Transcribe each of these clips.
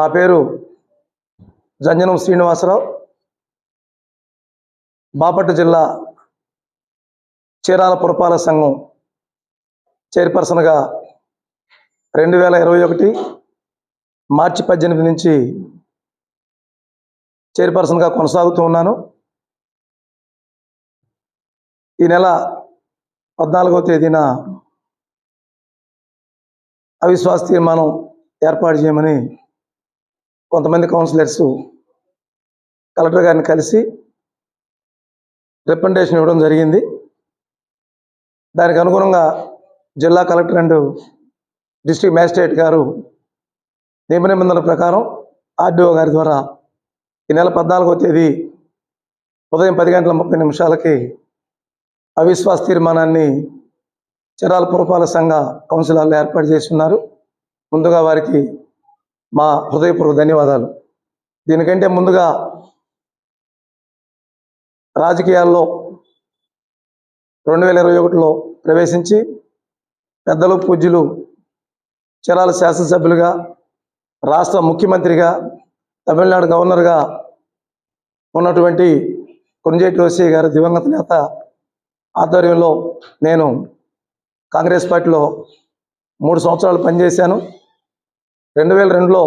నా పేరు జంజనం శ్రీనివాసరావు. బాపట్ల జిల్లా చీరాల పురపాలక సంఘం చైర్పర్సన్గా రెండు వేల ఇరవై ఒకటి మార్చి పద్దెనిమిది నుంచి చైర్పర్సన్గా కొనసాగుతూ ఉన్నాను. ఈ నెల పద్నాలుగో తేదీన అవిశ్వాస తీర్మానం ఏర్పాటు చేయమని కొంతమంది కౌన్సిలర్స్ కలెక్టర్ గారిని కలిసి రిప్రజెంటేషన్ ఇవ్వడం జరిగింది. దానికి అనుగుణంగా జిల్లా కలెక్టర్ అండ్ డిస్ట్రిక్ట్ మ్యాజిస్ట్రేట్ గారు నియమ నిబంధనల ప్రకారం ఆర్డీఓ గారి ద్వారా ఈ నెల పద్నాలుగో తేదీ ఉదయం పది గంటల ముప్పై నిమిషాలకి అవిశ్వాస తీర్మానాన్ని చిరాల పురపాలక సంఘ కౌన్సిలర్లు ఏర్పాటు చేసి ఉన్నారు ముందుగా వారికి మా హృదయపూర్వక ధన్యవాదాలు. దీనికంటే ముందుగా రాజకీయాల్లో రెండు వేల ఇరవై ఒకటిలో ప్రవేశించి పెద్దలు పూజ్యులు చిరాల శాసనసభ్యులుగా రాష్ట్ర ముఖ్యమంత్రిగా తమిళనాడు గవర్నర్గా ఉన్నటువంటి కొంజేటి రోసయ్య గారి దివంగత నేత ఆధ్వర్యంలో నేను కాంగ్రెస్ పార్టీలో మూడు సంవత్సరాలు పనిచేశాను. రెండు వేల రెండులో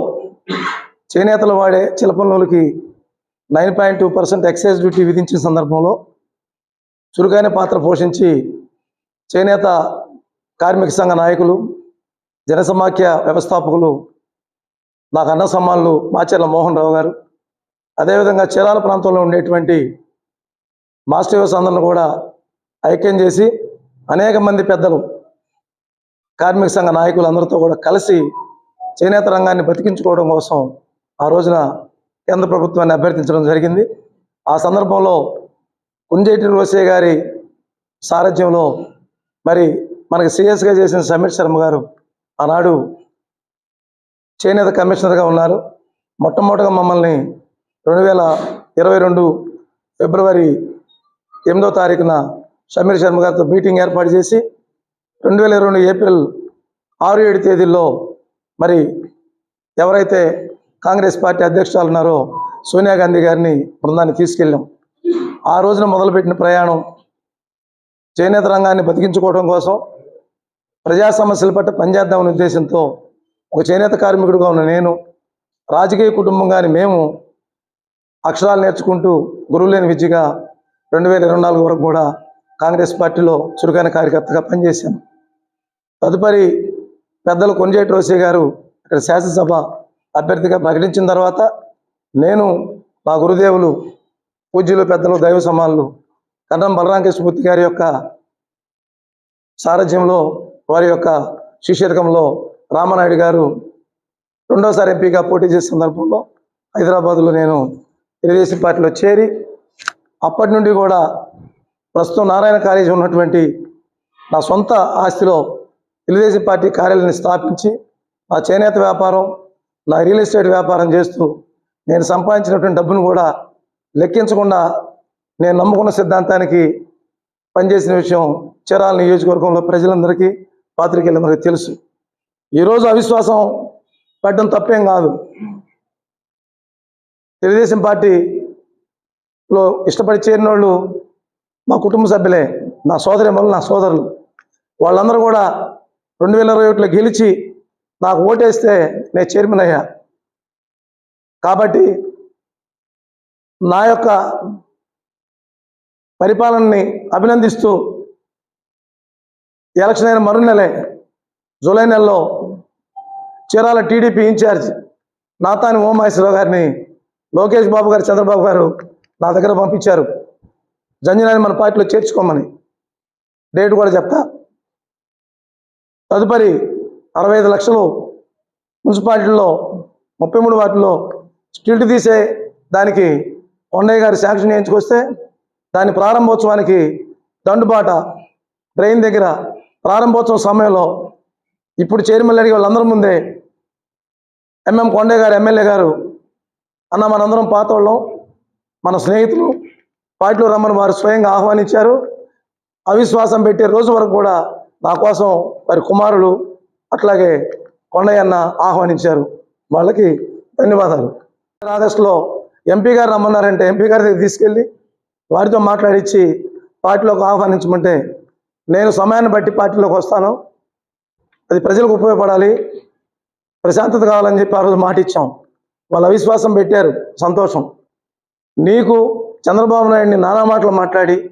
చేనేతలు వాడే చిలపనూలకి nine point two percent excise duty విధించిన సందర్భంలో చురుకైన పాత్ర పోషించి చేనేత కార్మిక సంఘ నాయకులు జనసమాఖ్య వ్యవస్థాపకులు నాకు అన్న సమ్మానులు మాచర్ల మోహన్ రావు గారు అదేవిధంగా చీరాల ప్రాంతంలో ఉండేటువంటి మాస్టర్ యువస్ అందరిని కూడా ఐక్యం చేసి అనేక మంది పెద్దలు కార్మిక సంఘ నాయకులు అందరితో కూడా కలిసి చేనేత రంగాన్ని బతికించుకోవడం కోసం ఆ రోజున కేంద్ర ప్రభుత్వాన్ని అభ్యర్థించడం జరిగింది. ఆ సందర్భంలో కుంజేటి రోసే గారి సారథ్యంలో మరి మనకి సీఎస్గా చేసిన సమీర్ శర్మ గారు ఆనాడు చేనేత కమిషనర్గా ఉన్నారు. మొట్టమొదటిగా మమ్మల్ని రెండు వేల ఇరవై రెండు ఫిబ్రవరి ఎనిమిదో తారీఖున సమీర్ శర్మ గారితో మీటింగ్ ఏర్పాటు చేసి రెండు వేల ఇరవై రెండు ఏప్రిల్ ఆరు ఏడు తేదీల్లో మరి ఎవరైతే కాంగ్రెస్ పార్టీ అధ్యక్షురాలు ఉన్నారో సోనియా గాంధీ గారిని బృందాన్ని తీసుకెళ్ళాం. ఆ రోజున మొదలుపెట్టిన ప్రయాణం చేనేత రంగాన్ని బతికించుకోవడం కోసం ప్రజా సమస్యల పట్ల పనిచేద్దామనే ఉద్దేశంతో ఒక చేనేత కార్మికుడిగా ఉన్న నేను రాజకీయ కుటుంబంగాని మేము అక్షరాలు నేర్చుకుంటూ గురువు లేని విద్యగా రెండు వేల ఇరవై నాలుగు వరకు కూడా కాంగ్రెస్ పార్టీలో చురుకైన కార్యకర్తగా పనిచేశాను. తదుపరి పెద్దలు కొంజేటి రోసే గారు ఇక్కడ శాసనసభ అభ్యర్థిగా ప్రకటించిన తర్వాత నేను మా గురుదేవులు పూజ్యులు పెద్దలు దైవ సమానులు కన్నం బలరామకృష్ణమూర్తి గారి యొక్క సారథ్యంలో వారి యొక్క శిష్యరకంలో రామనాయుడు గారు రెండోసారి ఎంపీగా పోటీ చేసే సందర్భంలో హైదరాబాద్లో నేను తెలుగుదేశం పార్టీలో చేరి అప్పటి నుండి కూడా ప్రస్తుతం నారాయణ కాలేజీ ఉన్నటువంటి నా సొంత ఆస్తిలో తెలుగుదేశం పార్టీ కార్యాలయాన్ని స్థాపించి నా చేనేత వ్యాపారం నా రియల్ ఎస్టేట్ వ్యాపారం చేస్తూ నేను సంపాదించినటువంటి డబ్బును కూడా లెక్కించకుండా నేను నమ్ముకున్న సిద్ధాంతానికి పనిచేసిన విషయం చీరాల నియోజకవర్గంలో ప్రజలందరికీ పాత్రికేయులందరికీ తెలుసు. ఈరోజు అవిశ్వాసం పడ్డం తప్పేం కాదు. తెలుగుదేశం పార్టీలో ఇష్టపడి చేరిన వాళ్ళు మా కుటుంబ సభ్యులే నా సోదరి నా సోదరులు. వాళ్ళందరూ కూడా రెండు వేల ఇరవై ఒకటిలో గెలిచి నాకు ఓటేస్తే నేను చైర్మన్ అయ్యా. కాబట్టి నా యొక్క పరిపాలనని అభినందిస్తూ ఎలక్షన్ అయిన మరు నెలే జూలై నెలలో చీరాల టీడీపీ ఇన్ఛార్జ్ నాతాని ఓమహేశ్వరరావు గారిని లోకేష్ బాబు గారు చంద్రబాబు గారు నా దగ్గర పంపించారు. జంజనాన్ని మన పార్టీలో చేర్చుకోమని. డేట్ కూడా చెప్తా. తదుపరి అరవై ఐదు లక్షలు మున్సిపాలిటీలో ముప్పై మూడు వాటిల్లో స్టిల్ట్ తీసే దానికి కొండయ్య గారి శాంక్షన్ చేయించుకొస్తే దాని ప్రారంభోత్సవానికి దండుబాట ట్రైన్ దగ్గర ప్రారంభోత్సవం సమయంలో ఇప్పుడు చైర్మన్ అడిగి వాళ్ళందరి ముందే ఎంఎం కొండయ్య గారు ఎమ్మెల్యే గారు అన్న మనందరం పాత వాళ్ళం మన స్నేహితులు పార్టీలో రమ్మని వారు స్వయంగా ఆహ్వానించారు. అవిశ్వాసం పెట్టే రోజు వరకు కూడా నా కోసం వారి కుమారులు అట్లాగే కొండయ్యన్న ఆహ్వానించారు. వాళ్ళకి ధన్యవాదాలు. ఆగస్టులో ఎంపీ గారు రమ్మన్నారంటే ఎంపీ గారి దగ్గర తీసుకెళ్ళి వారితో మాట్లాడించి పార్టీలోకి ఆహ్వానించమంటే నేను సమయాన్ని బట్టి పార్టీలోకి వస్తాను. అది ప్రజలకు ఉపయోగపడాలి. ప్రశాంతత కావాలని చెప్పి ఆ రోజు మాట ఇచ్చాం. వాళ్ళ అవిశ్వాసం పెట్టారు. సంతోషం. నీకు చంద్రబాబు నాయుడిని నానా మాటలు మాట్లాడి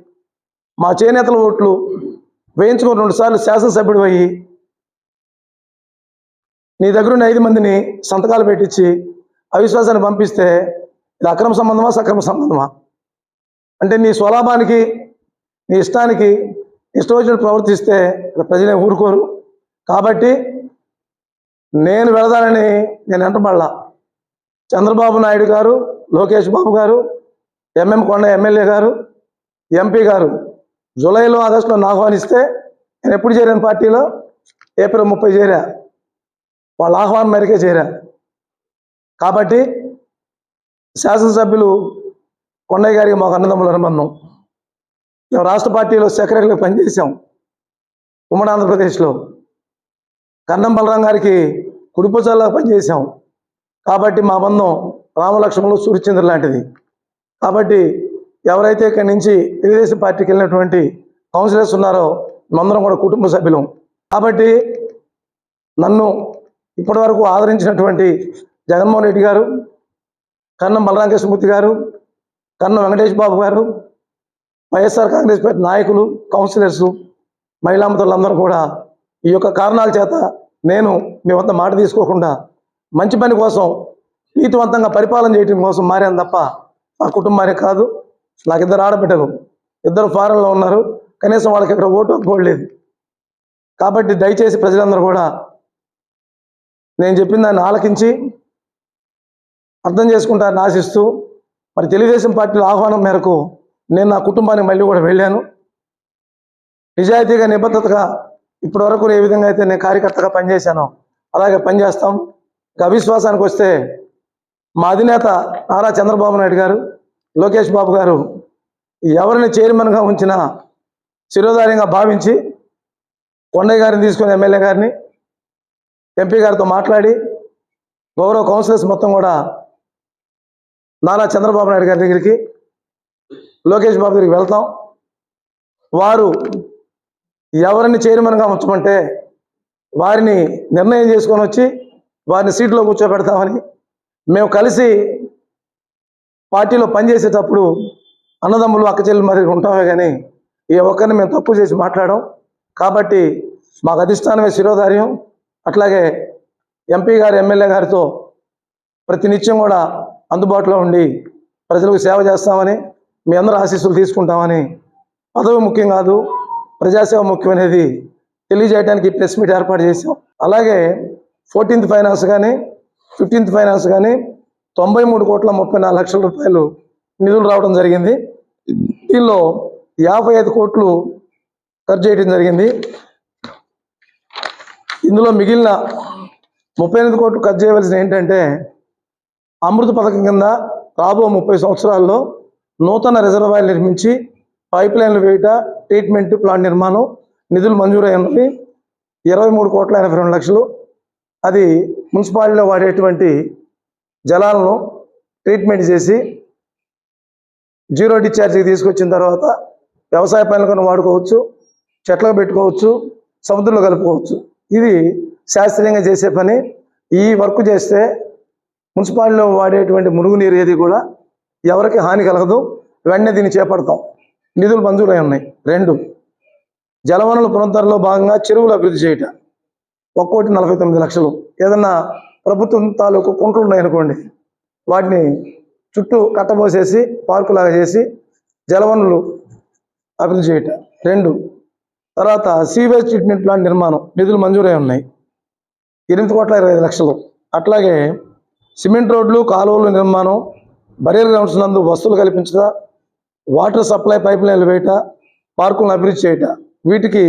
మా చేనేతల ఓట్లు వేయించుకుని రెండు సార్లు శాసనసభ్యుడు అయ్యి నీ దగ్గర ఉన్న ఐదు మందిని సంతకాలు పెట్టించి అవిశ్వాసాన్ని పంపిస్తే ఇది అక్రమ సంబంధమా సక్రమ సంబంధమా? అంటే నీ స్వలాభానికి నీ ఇష్టానికి ఇష్టం వచ్చినట్టు ప్రవర్తిస్తే ప్రజలే ఊరుకోరు. కాబట్టి నేను వెళదానని నేను ఎంటబడలా చంద్రబాబు నాయుడు గారు లోకేష్ బాబు గారు ఎంఎం కొండ ఎమ్మెల్యే గారు ఎంపీ గారు జూలైలో ఆగస్టులో ఆహ్వానిస్తే నేను ఎప్పుడు చేరాను పార్టీలో? ఏప్రిల్ ముప్పై చేరా. వాళ్ళ ఆహ్వానం మేరకే చేరా. కాబట్టి శాసనసభ్యులు కొండయ్య గారికి మాకు అన్నదమ్ముల అనుబంధం. మేము రాష్ట్ర పార్టీలో సెక్రటరీగా పనిచేసాం ఉమ్మడి ఆంధ్రప్రదేశ్లో. కన్నం బలరాం గారికి కుడిపుచల్లా పనిచేసాం కాబట్టి మా బంధం రామలక్ష్మణులు సూర్యచంద్ర లాంటిది. కాబట్టి ఎవరైతే ఇక్కడి నుంచి తెలుగుదేశం పార్టీకి వెళ్ళినటువంటి కౌన్సిలర్స్ ఉన్నారో మేమందరం కూడా కుటుంబ సభ్యులం. కాబట్టి నన్ను ఇప్పటివరకు ఆదరించినటువంటి జగన్మోహన్ రెడ్డి గారు కన్నం బలరామకృష్ణమూర్తి గారు కన్నం వెంకటేష్ బాబు గారు వైఎస్ఆర్ కాంగ్రెస్ పార్టీ నాయకులు కౌన్సిలర్స్ మహిళామతులందరూ కూడా ఈ యొక్క కారణాల చేత నేను మీ వద్ద మాట తీసుకోకుండా మంచి పని కోసం నీతివంతంగా పరిపాలన చేయడం కోసం మారాను తప్ప మా కుటుంబానికి కాదు. నాకు ఇద్దరు ఆడబిడ్డలు ఇద్దరు ఫారెన్లో ఉన్నారు. కనీసం వాళ్ళకి ఇక్కడ ఓటు హక్కు లేదు. కాబట్టి దయచేసి ప్రజలందరూ కూడా నేను చెప్పిన దాన్ని ఆలకించి అర్థం చేసుకుంటారని ఆశిస్తూ మరి తెలుగుదేశం పార్టీల ఆహ్వానం మేరకు నేను నా కుటుంబానికి మళ్ళీ కూడా వెళ్ళాను. నిజాయితీగా నిబద్ధతగా ఇప్పటి వరకు ఏ విధంగా అయితే నేను కార్యకర్తగా పనిచేశానో అలాగే పనిచేస్తాం. ఇక అవిశ్వాసానికి వస్తే మా అధినేత నారా చంద్రబాబు నాయుడు గారు లోకేష్ బాబు గారు ఎవరిని చైర్మన్గా ఉంచినా శిరోధార్యంగా భావించి కొండయ్య గారిని తీసుకుని ఎమ్మెల్యే గారిని ఎంపీ గారితో మాట్లాడి గౌరవ కౌన్సిలర్స్ మొత్తం కూడా నారా చంద్రబాబు నాయుడు గారి దగ్గరికి లోకేష్ బాబు దగ్గరికి వెళ్తాం. వారు ఎవరిని చైర్మన్గా ఉంచమంటే వారిని నిర్ణయం చేసుకొని వచ్చి వారిని సీట్లో కూర్చోబెడతామని మేము కలిసి పార్టీలో పనిచేసేటప్పుడు అన్నదమ్ములు అక్కచెల్లు మరి ఉంటామే కానీ ఏ ఒక్కరిని మేము తప్పు చేసి మాట్లాడాం కాబట్టి మాకు అధిష్టానమే శిరోధార్యం. అట్లాగే ఎంపీ గారు ఎమ్మెల్యే గారితో ప్రతినిత్యం కూడా అందుబాటులో ఉండి ప్రజలకు సేవ చేస్తామని మీ అందరూ ఆశీస్సులు తీసుకుంటామని పదవి ముఖ్యం కాదు ప్రజాసేవ ముఖ్యం అనేది తెలియజేయడానికి ప్రెస్ మీట్ ఏర్పాటు చేసాం అలాగే ఫోర్టీన్త్ ఫైనాన్స్ కానీ ఫిఫ్టీన్త్ ఫైనాన్స్ కానీ తొంభై మూడు కోట్ల ముప్పై నాలుగు లక్షల రూపాయలు నిధులు రావడం జరిగింది. దీనిలో యాభై ఐదు కోట్లు ఖర్చు చేయడం జరిగింది. ఇందులో మిగిలిన ముప్పై ఎనిమిది కోట్లు ఖర్చు చేయవలసిన ఏంటంటే అమృత పథకం కింద రాబో ముప్పై సంవత్సరాల్లో నూతన రిజర్వాయర్ నిర్మించి పైప్ లైన్లు వేయట ట్రీట్మెంట్ ప్లాంట్ నిర్మాణం నిధులు మంజూరైనవి ఇరవై మూడు కోట్ల ఎనభై రెండు లక్షలు. అది మున్సిపాలిటీలో వాడేటువంటి జలాలను ట్రీట్మెంట్ చేసి జీరో డిశ్చార్జ్కి తీసుకొచ్చిన తర్వాత వ్యవసాయ పనులకు వాడుకోవచ్చు చెట్లకు పెట్టుకోవచ్చు సముద్రంలో కలుపుకోవచ్చు. ఇది శాస్త్రీయంగా చేసే పని. ఈ వర్క్ చేస్తే మున్సిపాలిటీలో వాడేటువంటి మురుగునీరు ఏది కూడా ఎవరికి హాని కలగదు. వెంటనే దీన్ని చేపడతాం. నిధులు మంజూరై ఉన్నాయి. రెండు జలవనరుల పునరుద్ధరణలో భాగంగా చెరువులు అభివృద్ధి చేయటం. ఒక్కోటి నలభై తొమ్మిది లక్షలు. ఏదన్నా ప్రభుత్వం తాలూకు కుంటలు ఉన్నాయనుకోండి వాటిని చుట్టూ కట్టబోసేసి పార్కు లాగా చేసి జలవనరులు అభివృద్ధి చేయటం. రెండు తర్వాత సీవేజ్ ట్రీట్మెంట్ ప్లాంట్ నిర్మాణం. నిధులు మంజూరై ఉన్నాయి. ఎనిమిది కోట్ల ఇరవై ఐదు లక్షలు. అట్లాగే సిమెంట్ రోడ్లు కాలువల నిర్మాణం బరియల్ గ్రౌండ్స్ నందు వస్తువులు కల్పించట వాటర్ సప్లై పైప్ లైన్లు వేయట పార్కులను అభివృద్ధి చేయట. వీటికి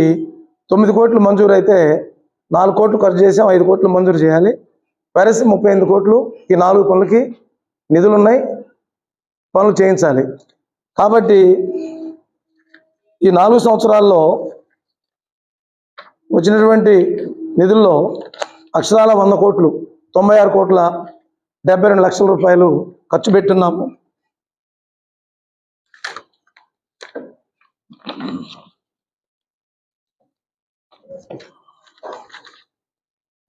తొమ్మిది కోట్లు మంజూరు అయితే నాలుగు కోట్లు ఖర్చు చేసాం ఐదు కోట్లు మంజూరు చేయాలి. వెరసి ముప్పై ఎనిమిది కోట్లు ఈ నాలుగు పనులకి నిధులు ఉన్నాయి పనులు చేయించాలి. కాబట్టి ఈ నాలుగు సంవత్సరాల్లో వచ్చినటువంటి నిధుల్లో అక్షరాల వంద కోట్లు తొంభై ఆరు కోట్ల డెబ్బై రెండు లక్షల రూపాయలు ఖర్చు పెట్టున్నాము.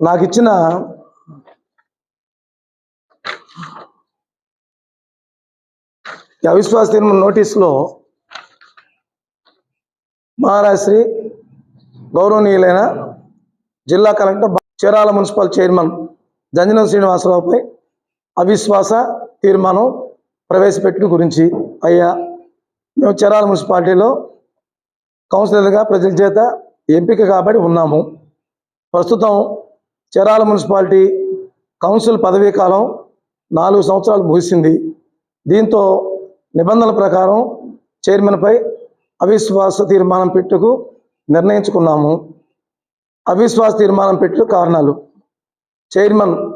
నాకు ఇచ్చిన ఈ అవిశ్వాస తీర్మాన నోటీసులో మహారాశ్రీ గౌరవనీయులైన జిల్లా collector Chirala municipal chairman Janjanam శ్రీనివాసరావుపై అవిశ్వాస తీర్మానం ప్రవేశపెట్టిన గురించి అయ్యా మేము చీరాల మున్సిపాలిటీలో కౌన్సిలర్గా ప్రజల చేత ఎంపిక కాబడి ఉన్నాము. ప్రస్తుతం చీరాల మున్సిపాలిటీ కౌన్సిల్ పదవీ కాలం నాలుగు సంవత్సరాలు ముగిసింది. దీంతో నిబంధనల ప్రకారం చైర్మన్పై అవిశ్వాస తీర్మానం పెట్టుకు నిర్ణయించుకున్నాము. అవిశ్వాస తీర్మానం పెట్టు కారణాలు. చైర్మన్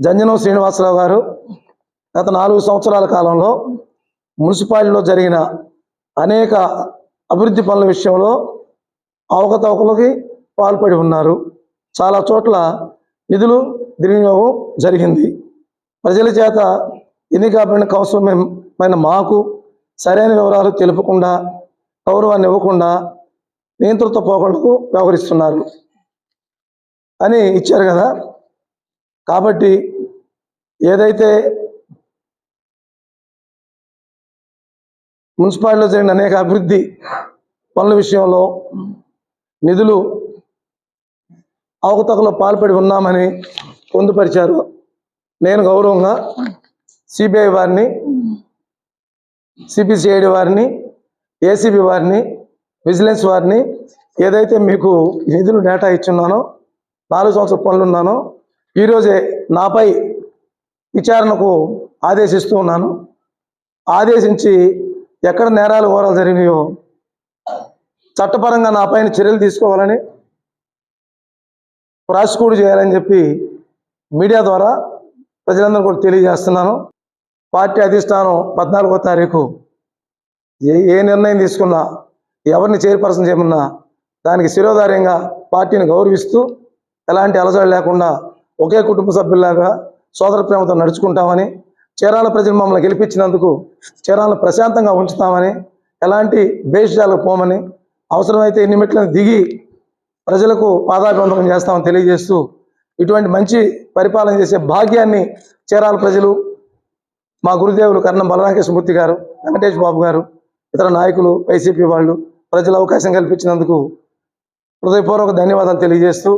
జంజనం శ్రీనివాసరావు గారు గత నాలుగు సంవత్సరాల కాలంలో మున్సిపాలిటీలో జరిగిన అనేక అభివృద్ధి పనుల విషయంలో అవకతవకలకి పాల్పడి ఉన్నారు. చాలా చోట్ల నిధులు దుర్వినియోగం జరిగింది. ప్రజల చేత ఎన్నికబడిన ఆయన మాకు సరైన వివరాలు తెలుపకుండా గౌరవాన్ని ఇవ్వకుండా నియంత్రణతో పోకడకు వ్యవహరిస్తున్నారు అని ఇచ్చారు కదా. కాబట్టి ఏదైతే మున్సిపాలిటీలో జరిగిన అనేక అభివృద్ధి పనుల విషయంలో నిధులు అవకతవకలో పాల్పడి ఉన్నామని పొందుపరిచారు. నేను గౌరవంగా సిబిఐ వారిని సిపిసిఐడి వారిని ఏసీబీ వారిని విజిలెన్స్ వారిని ఏదైతే మీకు నిధులు డేటా ఇచ్చున్నానో నాలుగు సంవత్సరాల పనులు ఉన్నానో ఈరోజే నాపై విచారణకు ఆదేశిస్తూ ఉన్నాను. ఆదేశించి ఎక్కడ నేరాలు ఓరాలు జరిగినాయో చట్టపరంగా నా పైన చర్యలు తీసుకోవాలని ప్రాసిక్యూట్ చేయాలని చెప్పి మీడియా ద్వారా ప్రజలందరూ కూడా తెలియజేస్తున్నాను. పార్టీ అధిష్టానం పద్నాలుగో తారీఖు ఏ ఏ నిర్ణయం తీసుకున్నా ఎవరిని చైర్పర్సన్ చేయమన్నా దానికి శిరోధార్యంగా పార్టీని గౌరవిస్తూ ఎలాంటి అలజడి లేకుండా ఒకే కుటుంబ సభ్యుల్లాగా సోదర ప్రేమతో నడుచుకుంటామని చీరాల ప్రజలు మమ్మల్ని గెలిపించినందుకు చీరాలను ప్రశాంతంగా ఉంచుతామని ఎలాంటి భేషజాలకు పోమని అవసరమైతే ఎన్ని మెట్లను దిగి ప్రజలకు పాదాభివందనం చేస్తామని తెలియజేస్తూ ఇటువంటి మంచి పరిపాలన చేసే భాగ్యాన్ని చీరాల ప్రజలు మా గురుదేవులు కర్ణం బలరామకృష్ణమూర్తి గారు వెంకటేష్ బాబు గారు ఇతర నాయకులు వైసీపీ వాళ్ళు ప్రజలు అవకాశం కల్పించినందుకు హృదయపూర్వక ధన్యవాదాలు తెలియజేస్తూ